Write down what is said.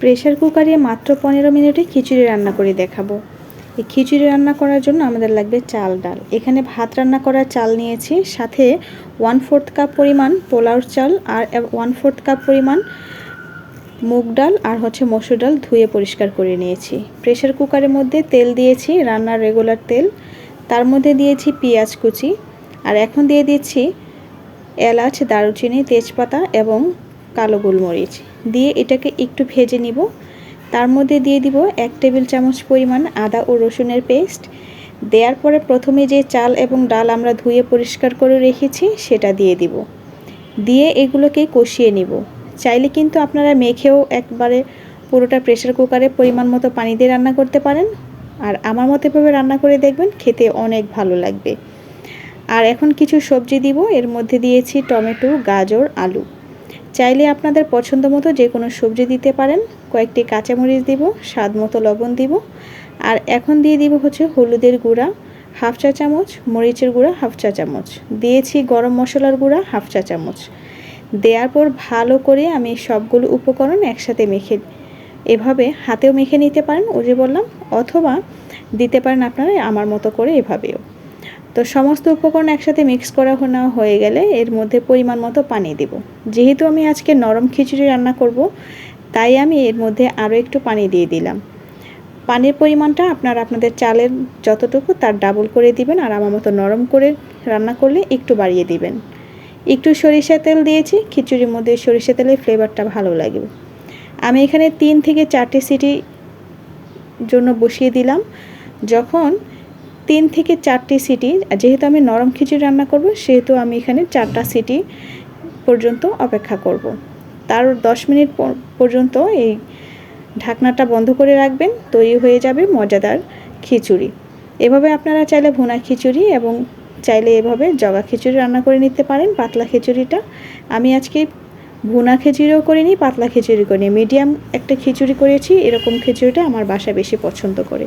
Pressure কুকারে মাত্র পনেরো মিনিটে খিচুড়ি রান্না করে দেখাবো। এই খিচুড়ি রান্না করার জন্য আমাদের লাগবে চাল, ডাল। এখানে ভাত রান্না করার চাল নিয়েছি, সাথে ওয়ান ফোর্থ কাপ পরিমাণ পোলাওর চাল আর ওয়ান ফোর্থ কাপ পরিমাণ মুগ ডাল আর হচ্ছে মসুর ডাল ধুয়ে পরিষ্কার করে নিয়েছি। প্রেশার কুকারের মধ্যে তেল দিয়েছি, রান্নার রেগুলার তেল। তার মধ্যে দিয়েছি পেঁয়াজ কুচি আর এখন দিয়ে দিচ্ছি এলাচ, দারুচিনি, তেজপাতা এবং কালো গোলমরিচ। দিয়ে এটাকে একটু ভেজে নিব। তার মধ্যে দিয়ে দিব এক টেবিল চামচ পরিমাণ আদা ও রসুনের পেস্ট। দেওয়ার পরে প্রথমে যে চাল এবং ডাল আমরা ধুয়ে পরিষ্কার করে রেখেছি, সেটা দিয়ে দিব। দিয়ে এগুলোকে কষিয়ে নিব। চাইলে কিন্তু আপনারা মেখেও একবারে পুরোটা প্রেশার কুকারে পরিমাণ মতো পানি দিয়ে রান্না করতে পারেন। আর আমার মতো এভাবে রান্না করে দেখবেন, খেতে অনেক ভালো লাগবে। আর এখন কিছু সবজি দিব। এর মধ্যে দিয়েছি টমেটো, গাজর, আলু। চাইলে আপনাদের পছন্দ মতো যে কোনো সবজি দিতে পারেন। কয়েকটি কাঁচামরিচ দিব, স্বাদ মতো লবণ দিব। আর এখন দিয়ে দিব হচ্ছে হলুদের গুঁড়া, হাফ চা চামচ, মরিচের গুঁড়া, হাফ চা চামচ। দিয়েছি গরম মশলার গুঁড়া, হাফ চা চামচ। দেওয়ার পর ভালো করে আমি সবগুলো উপকরণ একসাথে মেখে, এভাবে হাতেও মেখে নিতে পারেন ও যে বললাম, অথবা দিতে পারেন আপনারা আমার মতো করে এভাবেও। তো সমস্ত উপকরণ একসাথে মিক্স করা নেওয়া হয়ে গেলে এর মধ্যে পরিমাণ মতো পানি দেব। যেহেতু আমি আজকে নরম খিচুড়ি রান্না করব, তাই আমি এর মধ্যে আরও একটু পানি দিয়ে দিলাম। পানির পরিমাণটা আপনারা আপনাদের চালের যতটুকু তার ডাবল করে দিবেন আর আমার মতো নরম করে রান্না করলে একটু বাড়িয়ে দিবেন। একটু সরিষা তেল দিয়েছি, খিচুড়ির মধ্যে সরিষা তেলের ফ্লেভারটা ভালো লাগবে। আমি এখানে তিন থেকে চারটে সিটি জন্য বসিয়ে দিলাম। যখন তিন থেকে চারটি সিটি, যেহেতু আমি নরম খিচুড়ি রান্না করব, সেহেতু আমি এখানে চারটা সিটি পর্যন্ত অপেক্ষা করব। তার দশ মিনিট পর্যন্ত এই ঢাকনাটা বন্ধ করে রাখবেন, তৈরি হয়ে যাবে মজাদার খিচুড়ি। এভাবে আপনারা চাইলে ভুনা খিচুড়ি এবং চাইলে এভাবে জগা খিচুড়ি রান্না করে নিতে পারেন, পাতলা খিচুড়িটা। আমি আজকে ভুনা খিচুড়িও করিনি, পাতলা খিচুড়ি করিনি। মিডিয়াম একটা খিচুড়ি করেছি, এরকম খিচুড়িটা আমার বাসা বেশি পছন্দ করে।